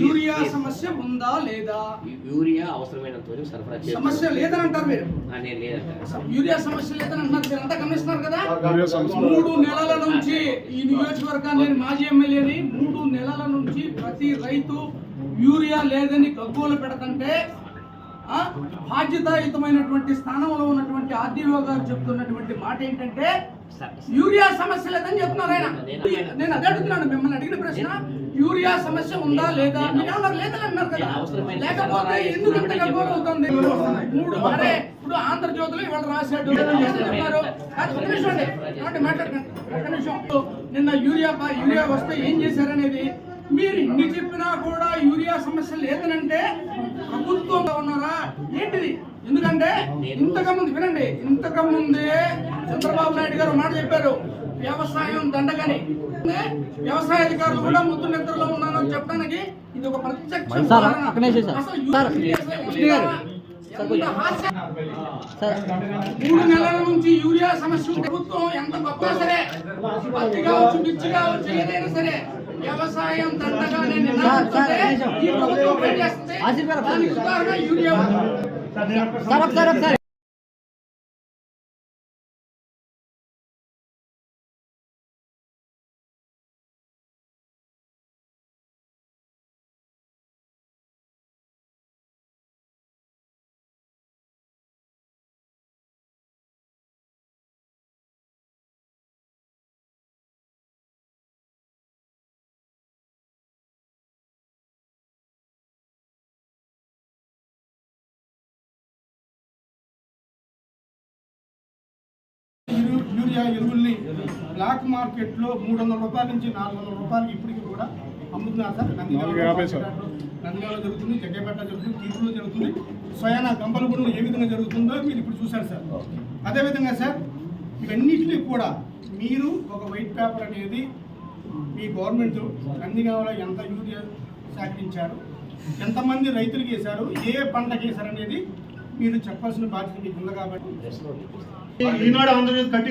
Urea సమస్య ఉందా లేదా? యూరియా అవసరమైనంత వరకు సరఫరా. సమస్య లేదని అంటారు మీరు నేను యూరియా సమస్య లేదని అంటున్నారు మీరు. అంతా గమనిస్తున్నారు కదా. మూడు నెలల నుంచి ఈ నియోజకవర్గాన్ని నేను మాజీ ఎమ్మెల్యేని మూడు నెలల నుంచి ప్రతి రైతు యూరియా లేదని గగ్గోలు పెడతంటే బాధ్యతాయుతమైనటువంటి స్థానంలో ఉన్నటువంటి ఆర్డీఓ గారు చెప్తున్నటువంటి మాట ఏంటంటే యూరియా సమస్య లేదని చెప్తున్నారు ఆయన. నేను అదే అడుగుతున్నాను మిమ్మల్ని అడిగిన ప్రశ్న యూరియా సమస్య ఉందా లేదా? మీరు ఏమన్నారు లేదని అన్నారు కదా. లేకపోతే ఎందుకు ఇంత గగ్గోలు అవుతుంది? మూడు అరే ఇప్పుడు ఆంధ్రజ్యోతిలో ఇవాళ రాశాడు. చెప్పారు? ఒక్క నిమిషం అండి ఏమండి మాట్లాడకండి. ఒక్క నిమిషం. నిన్న యూరియా యూరియా వస్తే ఏం చేశారనేది? మీరు ఇన్ని చెప్పినా కూడా యూరియా సమస్య లేదనంటే ప్రభుత్వంలో ఉన్నారా? ఏంటిది? ఎందుకంటే ఇంతకు ముందు వినండి. ఇంతకు ముందే చంద్రబాబు నాయుడు గారు మాట చెప్పారు. వ్యవసాయం దండగని. వ్యవసాయ అధికారులు కూడా ముద్దు నిద్రలో ఉన్నారని చెప్పడానికి ఇది ఒక ప్రత్యక్ష మూడు నెలల నుంచి యూరియా సమస్య ప్రభుత్వం ఎంత గొప్ప సరే పత్తి కావచ్చు మిర్చి కావచ్చు ఏదైనా సరే వ్యవసాయం దండగానే. ఈ ప్రభుత్వం పనిచేస్తుంది. దానికి ఉదాహరణ యూరియా. యూరియా ఎరువుల్ని బ్లాక్ మార్కెట్లో మూడు వందల రూపాయల నుంచి నాలుగు వందల రూపాయలకి ఇప్పటికి కూడా అమ్ముతున్నారు సార్. నందిగాలో జరుగుతుంది జగ్గేపేట జరుగుతుంది తీర్పులో జరుగుతుంది. స్వయాన గంపలగూడలో ఏ విధంగా జరుగుతుందో మీరు ఇప్పుడు చూశారు సార్. అదేవిధంగా సార్ ఇవన్నిటినీ కూడా మీరు ఒక వైట్ పేపర్ అనేది మీ గవర్నమెంట్ నందిగామలో ఎంత యూరియా సేకరించారు ఎంతమంది రైతులకు వేశారు ఏ పంటకి వేశారు అనేది మీరు చెప్పాల్సిన బాధ్యత మీకు ఉంది కాబట్టి. ఈనాడు ఆంధ్రప్రదేశ్ కట్టి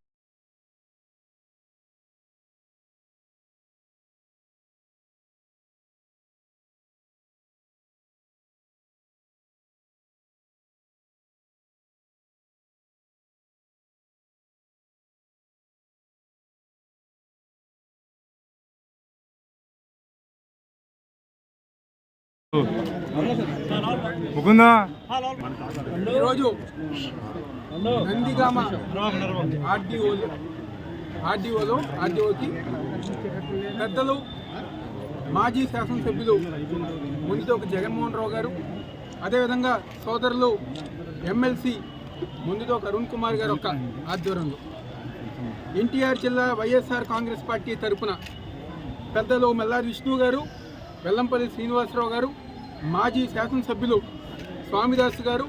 ముకుందా? ఈరోజు నందిగామ ఆర్డీఓలు ఆర్డీఓలో ఆర్డీఓకి పెద్దలు మాజీ శాసనసభ్యులు ముందుతో జగన్మోహన్ రావు గారు అదేవిధంగా సోదరులు ఎమ్మెల్సీ ముందుతో అరుణ్ కుమార్ గారు యొక్క ఆధ్వర్యంలో. ఎన్టీఆర్ జిల్లా వైఎస్ఆర్ కాంగ్రెస్ పార్టీ తరపున పెద్దలు మెల్లారి విష్ణు గారు వెల్లంపల్లి శ్రీనివాసరావు గారు మాజీ శాసనసభ్యులు స్వామిదాస్ గారు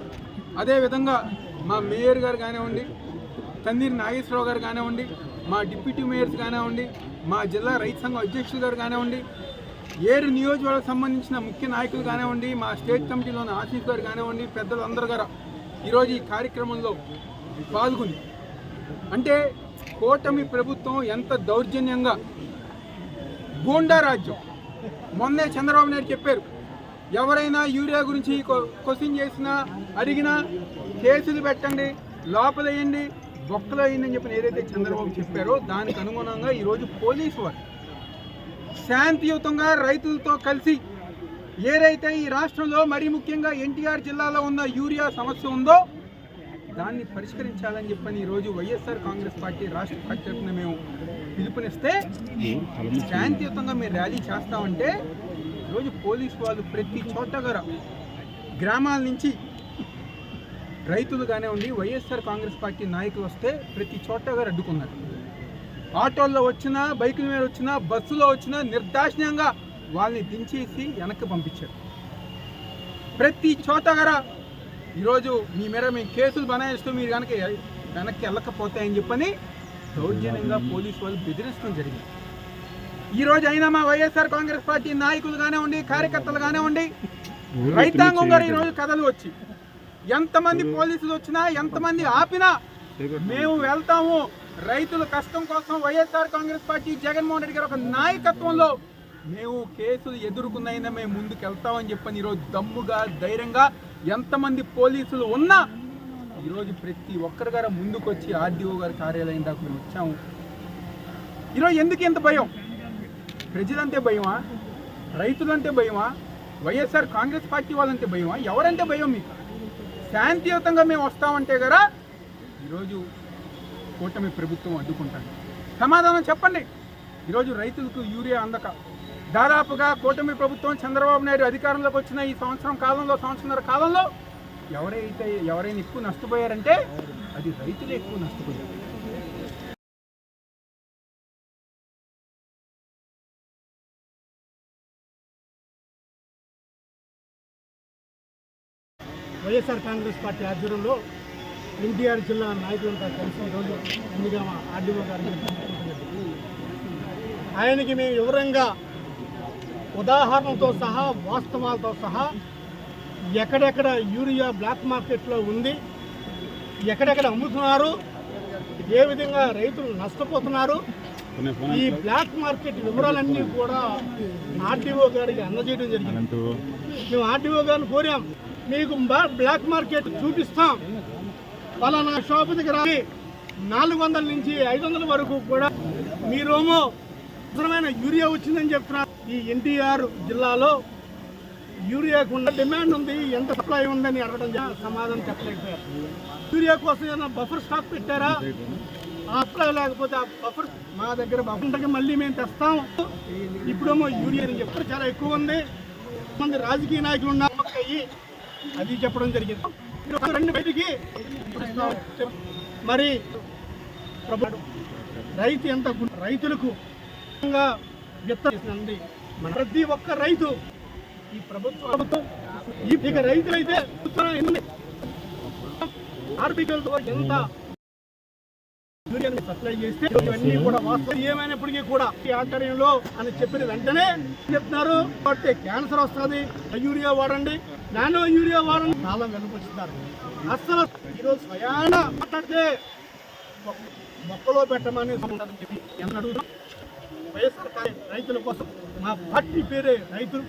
అదేవిధంగా మా మేయర్ గారు కానివ్వండి తందీర్ నాగేశ్వరరావు గారు కానివ్వండి మా డిప్యూటీ మేయర్స్ కానివ్వండి మా జిల్లా రైతు సంఘం అధ్యక్షులు గారు కానివ్వండి ఏడు నియోజకవర్గాలకు సంబంధించిన ముఖ్య నాయకులు కానివ్వండి మా స్టేట్ కమిటీలోని ఆఫీస్ గారు కానివ్వండి పెద్దలందరూ గారు ఈరోజు ఈ కార్యక్రమంలో పాల్గొని అంటే కూటమి ప్రభుత్వం ఎంత దౌర్జన్యంగా గూండా రాజ్యం. మొన్నే చంద్రబాబు నాయుడు చెప్పారు ఎవరైనా యూరియా గురించి క్వశ్చన్ చేసినా అడిగినా కేసులు పెట్టండి లోపలేయండి బొక్కలు వేయండి అని చెప్పి ఏదైతే చంద్రబాబు చెప్పారో దానికి అనుగుణంగా ఈరోజు పోలీసు వారు శాంతియుతంగా రైతులతో కలిసి ఏదైతే ఈ రాష్ట్రంలో మరీ ముఖ్యంగా ఎన్టీఆర్ జిల్లాలో ఉన్న యూరియా సమస్య ఉందో దాన్ని పరిష్కరించాలని చెప్పని ఈరోజు వైఎస్ఆర్ కాంగ్రెస్ పార్టీ రాష్ట్ర పార్టీ మేము పిలుపునిస్తే శాంతియుతంగా మేము ర్యాలీ చేస్తామంటే ఈరోజు పోలీసు వాళ్ళు ప్రతి చోట కూడా గ్రామాల నుంచి రైతులు కానివ్వండి వైఎస్ఆర్ కాంగ్రెస్ పార్టీ నాయకులు వస్తే ప్రతి చోట కూడా అడ్డుకున్నారు. ఆటోల్లో వచ్చినా బైకుల మీద వచ్చినా బస్సులో వచ్చినా నిర్దాక్షిణ్యంగా వాళ్ళని దించేసి వెనక్కి పంపించారు. ప్రతి చోట కూడా ఈరోజు మీ మీద మేము కేసులు బనాయిస్తూ మీరు కనుక వెనక్కి వెళ్ళకపోతాయని చెప్పని దౌర్జన్యంగా పోలీసు వాళ్ళు బెదిరించడం జరిగింది. ఈ రోజు అయినా మా వైఎస్ఆర్ కాంగ్రెస్ పార్టీ నాయకులు కానివ్వండి కార్యకర్తలు కానివ్వండి రైతాంగం గారు ఈరోజు కథలు వచ్చి ఎంతమంది పోలీసులు వచ్చినా ఎంతమంది ఆపినా మేము వెళ్తాము. రైతుల కష్టం కోసం వైఎస్ఆర్ కాంగ్రెస్ పార్టీ జగన్మోహన్ రెడ్డి గారు ఒక నాయకత్వంలో మేము కేసులు ఎదుర్కొన్నైనా మేము ముందుకు వెళ్తామని చెప్పని ఈరోజు దమ్ముగా ధైర్యంగా ఎంతమంది పోలీసులు ఉన్నా ఈరోజు ప్రతి ఒక్కరి గారు ముందుకు వచ్చి ఆర్డీఓ గారి కార్యాలయం దాకా మేము వచ్చాము. ఈరోజు ఎందుకు ఇంత భయం? ప్రజలంటే భయమా? రైతులంటే భయమా? వైఎస్ఆర్ కాంగ్రెస్ పార్టీ వాళ్ళంటే భయమా? ఎవరంటే భయం మీకు? శాంతియుతంగా మేము వస్తామంటే కదా ఈరోజు కూటమి ప్రభుత్వం అడ్డుకుంటాను సమాధానం చెప్పండి. ఈరోజు రైతులకు యూరియా అందక. దాదాపుగా కూటమి ప్రభుత్వం చంద్రబాబు నాయుడు అధికారంలోకి వచ్చిన ఈ సంవత్సరం కాలంలో సంవత్సరంన్నర కాలంలో ఎవరైతే ఎవరైనా ఎక్కువ నష్టపోయారంటే అది రైతులే ఎక్కువ నష్టపోయారు. వైఎస్ఆర్ కాంగ్రెస్ పార్టీ ఆధ్వర్యంలో ఎన్టీఆర్ జిల్లా నాయకులంతా కలిసి ఈరోజు మా ఆర్డీఓ గారిని ఆయనకి మేము వివరంగా ఉదాహరణతో సహా వాస్తవాలతో సహా ఎక్కడెక్కడ యూరియా బ్లాక్ మార్కెట్లో ఉంది ఎక్కడెక్కడ అమ్ముతున్నారు ఏ విధంగా రైతులు నష్టపోతున్నారు ఈ బ్లాక్ మార్కెట్ వివరాలన్నీ కూడా ఆర్డీఓ గారికి అందజేయడం జరిగింది. మేము ఆర్డీఓ గారిని కోరాం. మీకు బ్లాక్ మార్కెట్ చూపిస్తాం. పలానా షాపు దగ్గర నాలుగు వందల నుంచి ఐదు వందల వరకు కూడా మీరేమో అవసరమైన యూరియా వచ్చిందని చెప్తున్నారు. ఈ ఎన్టీఆర్ జిల్లాలో యూరియాకు ఉన్న డిమాండ్ ఉంది ఎంత సప్లై ఉందని అడగడం సమాధానం చెప్పలేకపోయారు. యూరియా కోసం ఏమైనా బఫర్ స్టాక్ పెట్టారా? ఆ సప్లై లేకపోతే ఆ బఫర్ మా దగ్గర బఫర్ మళ్ళీ మేము తెస్తాం. ఇప్పుడేమో యూరియా అని చెప్పారు. చాలా ఎక్కువ ఉంది. మంది రాజకీయ నాయకులు ఉన్నారు. అది చెప్పడం జరిగింది. రెండు బయటికి మరి రైతు ఎంత రైతులకు విధంగా ప్రతి ఒక్క రైతు ఈ ప్రభుత్వం ఈ ఇక రైతులైతే చూస్తున్నా ఎంత యూరియాని సప్లై చేస్తే ఇవన్నీ కూడా వాస్తవం. ఏమైనప్పటికీ కూడా ఈ ఆధ్వర్యంలో అని చెప్పిన వెంటనే చెప్తున్నారు? కాబట్టి క్యాన్సర్ వస్తుంది యూరియా వాడండి. నానో యూరియా వాడండి కాలం వెనుకొచ్చుతారు అసలు ఈరోజు స్వయాన మాట్లాడితే మొక్కలో పెట్టమని ఉంటుందని చెప్పి ఎంత వైఎస్ఆర్ రైతుల కోసం మా పార్టీ పేరే రైతులు.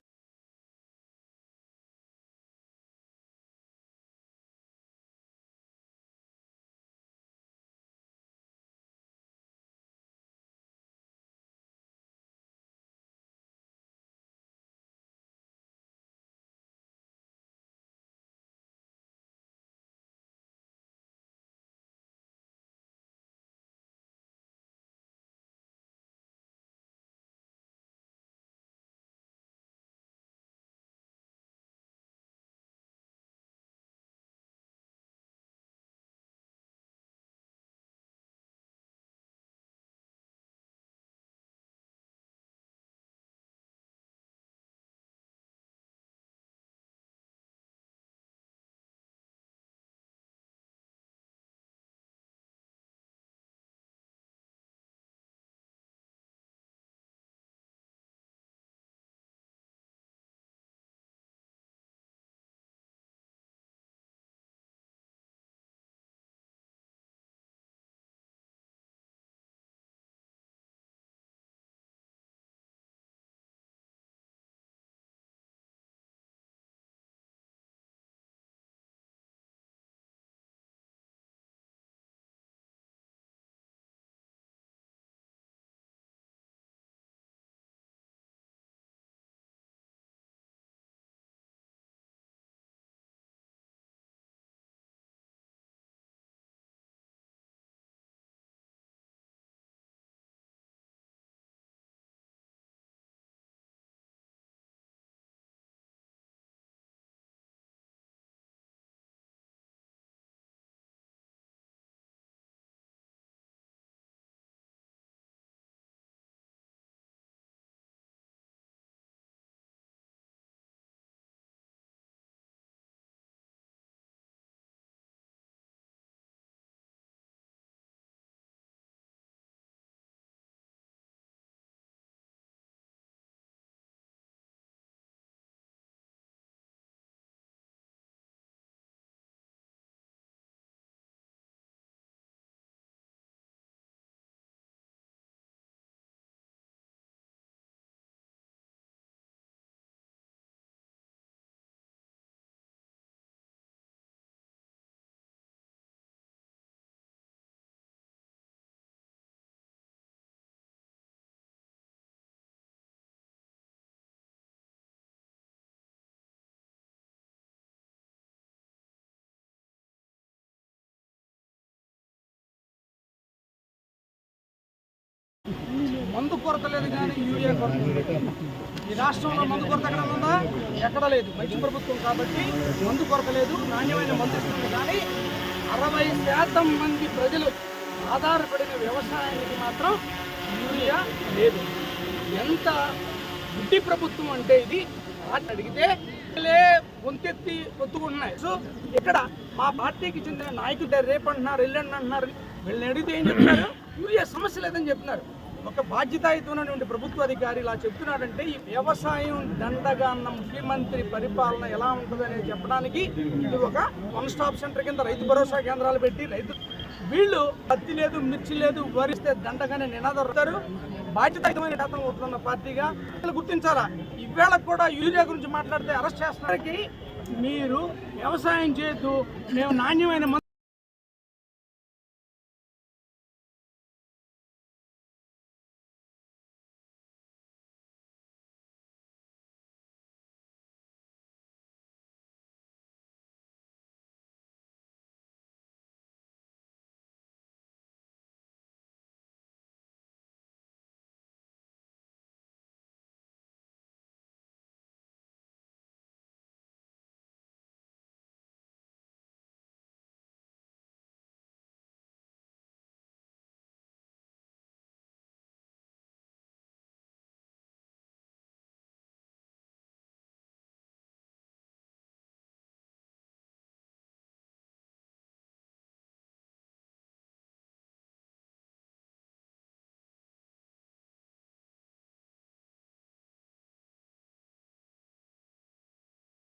మందు కొరత లేదు కానీ యూరియా కొరత ఈ రాష్ట్రంలో మందు కొరత ఎక్కడ ఉందా? ఎక్కడ లేదు. మంచి ప్రభుత్వం కాబట్టి మందు కొరత లేదు నాణ్యమైన మందు ఇస్తుంది కానీ అరవై శాతం మంది ప్రజలు ఆధారపడిన వ్యవసాయానికి మాత్రం యూరియా లేదు. ఎంత గుడ్డి ప్రభుత్వం అంటే ఇది? అని అడిగితే లే గొంతెత్తి పొత్తుకుంటున్నాయి సో ఇక్కడ మా పార్టీకి చెందిన నాయకుడు రేపు అంటున్నారు ఎల్లుండి అంటున్నారు. వీళ్ళని అడిగితే ఏం చెప్తున్నారు? యూరియా సమస్య లేదని చెప్తున్నారు. ఒక బాధ్యతాయుతమైనటువంటి ప్రభుత్వ అధికారి ఇలా చెప్తున్నాడంటే ఈ వ్యవసాయం దండగా అన్న ముఖ్యమంత్రి పరిపాలన ఎలా ఉంటుందని చెప్పడానికి ఇది ఒక వన్ స్టాప్ సెంటర్ కింద రైతు భరోసా కేంద్రాలు పెట్టి రైతు వీళ్ళు పత్తి లేదు మిర్చి లేదు వరిస్తే దండగానే నినాదారు బాధ్యతాయుతమైన శాతం ఉంటున్న పార్టీగా గుర్తించాలా ఈవేళ కూడా యూరియా గురించి మాట్లాడితే అరెస్ట్ చేస్తున్నారకి మీరు వ్యవసాయం చేస్తూ మేము నాణ్యమైన